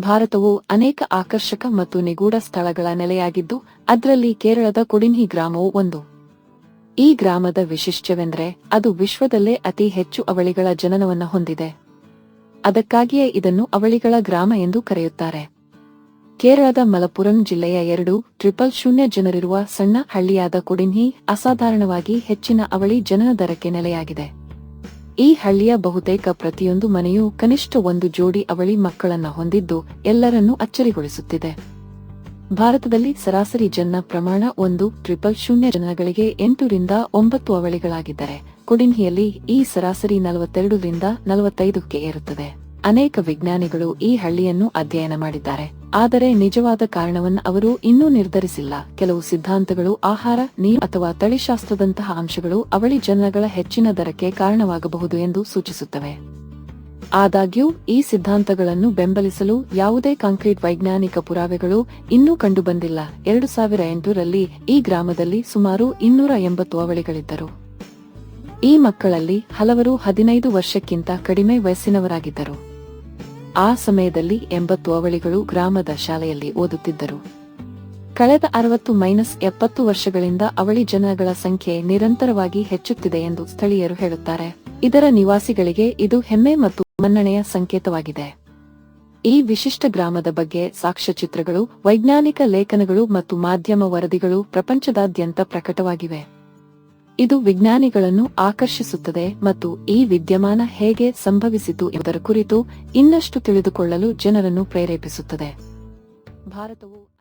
ಭಾರತವು ಅನೇಕ ಆಕರ್ಷಕ ಮತ್ತು ನಿಗೂಢ ಸ್ಥಳಗಳ ನೆಲೆಯಾಗಿದ್ದು, ಅದರಲ್ಲಿ ಕೇರಳದ ಕೊಡಿನ್ಹಿ ಗ್ರಾಮವು ಒಂದು. ಈ ಗ್ರಾಮದ ವಿಶಿಷ್ಟವೆಂದರೆ ಅದು ವಿಶ್ವದಲ್ಲೇ ಅತಿ ಹೆಚ್ಚು ಅವಳಿಗಳ ಜನನವನ್ನು ಹೊಂದಿದೆ. ಅದಕ್ಕಾಗಿಯೇ ಇದನ್ನು ಅವಳಿಗಳ ಗ್ರಾಮ ಎಂದು ಕರೆಯುತ್ತಾರೆ. ಕೇರಳದ ಮಲಪುರಂ ಜಿಲ್ಲೆಯ ಎರಡು ಟ್ರಿಪಲ್ ಶೂನ್ಯ ಜನರಿರುವ ಸಣ್ಣ ಹಳ್ಳಿಯಾದ ಕೊಡಿನ್ಹಿ ಅಸಾಧಾರಣವಾಗಿ ಹೆಚ್ಚಿನ ಅವಳಿ ಜನನ ದರಕ್ಕೆ ನೆಲೆಯಾಗಿದೆ. ಈ ಹಳ್ಳಿಯ ಬಹುತೇಕ ಪ್ರತಿಯೊಂದು ಮನೆಯೂ ಕನಿಷ್ಠ ಒಂದು ಜೋಡಿ ಅವಳಿ ಮಕ್ಕಳನ್ನ ಹೊಂದಿದ್ದು ಎಲ್ಲರನ್ನೂ ಅಚ್ಚರಿಗೊಳಿಸುತ್ತಿದೆ. ಭಾರತದಲ್ಲಿ ಸರಾಸರಿ ಜನ ಪ್ರಮಾಣ ಒಂದು ಟ್ರಿಪಲ್ ಶೂನ್ಯ ಜನಗಳಿಗೆ ಎಂಟರಿಂದ ಒಂಬತ್ತು ಅವಳಿಗಳಾಗಿದ್ದರೆ ಕುಡಿನ್ಹಿಯಲ್ಲಿ ಈ ಸರಾಸರಿ ನಲವತ್ತೆರಡರಿಂದ ನಲವತ್ತೈದಕ್ಕೆ ಏರುತ್ತದೆ. ಅನೇಕ ವಿಜ್ಞಾನಿಗಳು ಈ ಹಳ್ಳಿಯನ್ನು ಅಧ್ಯಯನ ಮಾಡಿದ್ದಾರೆ. ಆದರೆ ನಿಜವಾದ ಕಾರಣವನ್ನು ಅವರು ಇನ್ನೂ ನಿರ್ಧರಿಸಿಲ್ಲ. ಕೆಲವು ಸಿದ್ಧಾಂತಗಳು ಆಹಾರ, ನೀರು ಅಥವಾ ತಳಿಶಾಸ್ತ್ರದಂತಹ ಅಂಶಗಳು ಅವಳಿ ಜನಗಳ ಹೆಚ್ಚಿನ ದರಕ್ಕೆ ಕಾರಣವಾಗಬಹುದು ಎಂದು ಸೂಚಿಸುತ್ತವೆ. ಆದಾಗ್ಯೂ, ಈ ಸಿದ್ಧಾಂತಗಳನ್ನು ಬೆಂಬಲಿಸಲು ಯಾವುದೇ ಕಾಂಕ್ರೀಟ್ ವೈಜ್ಞಾನಿಕ ಪುರಾವೆಗಳು ಇನ್ನೂ ಕಂಡುಬಂದಿಲ್ಲ. ಎರಡು ಸಾವಿರ ಎಂಟರಲ್ಲಿ ಈ ಗ್ರಾಮದಲ್ಲಿ ಸುಮಾರು ಇನ್ನೂರ ಎಂಬತ್ತು ಅವಳಿಗಳಿದ್ದರು. ಈ ಮಕ್ಕಳಲ್ಲಿ ಹಲವರು ಹದಿನೈದು ವರ್ಷಕ್ಕಿಂತ ಕಡಿಮೆ ವಯಸ್ಸಿನವರಾಗಿದ್ದರು. ಆ ಸಮಯದಲ್ಲಿ ಎಂಬತ್ತು ಅವಳಿಗಳು ಗ್ರಾಮದ ಶಾಲೆಯಲ್ಲಿ ಓದುತ್ತಿದ್ದರು. ಕಳೆದ ಅರವತ್ತು ಮೈನಸ್ ಎಪ್ಪತ್ತು ವರ್ಷಗಳಿಂದ ಅವಳಿ ಜನಗಳ ಸಂಖ್ಯೆ ನಿರಂತರವಾಗಿ ಹೆಚ್ಚುತ್ತಿದೆ ಎಂದು ಸ್ಥಳೀಯರು ಹೇಳುತ್ತಾರೆ. ಇದರ ನಿವಾಸಿಗಳಿಗೆ ಇದು ಹೆಮ್ಮೆ ಮತ್ತು ಮನ್ನಣೆಯ ಸಂಕೇತವಾಗಿದೆ. ಈ ವಿಶಿಷ್ಟ ಗ್ರಾಮದ ಬಗ್ಗೆ ಸಾಕ್ಷ್ಯಚಿತ್ರಗಳು, ವೈಜ್ಞಾನಿಕ ಲೇಖನಗಳು ಮತ್ತು ಮಾಧ್ಯಮ ವರದಿಗಳು ಪ್ರಪಂಚದಾದ್ಯಂತ ಪ್ರಕಟವಾಗಿವೆ. ಇದು ವಿಜ್ಞಾನಿಗಳನ್ನು ಆಕರ್ಷಿಸುತ್ತದೆ ಮತ್ತು ಈ ವಿದ್ಯಮಾನ ಹೇಗೆ ಸಂಭವಿಸಿತು ಎಂಬುದರ ಕುರಿತು ಇನ್ನಷ್ಟು ತಿಳಿದುಕೊಳ್ಳಲು ಜನರನ್ನು ಪ್ರೇರೇಪಿಸುತ್ತದೆ. ಭಾರತವು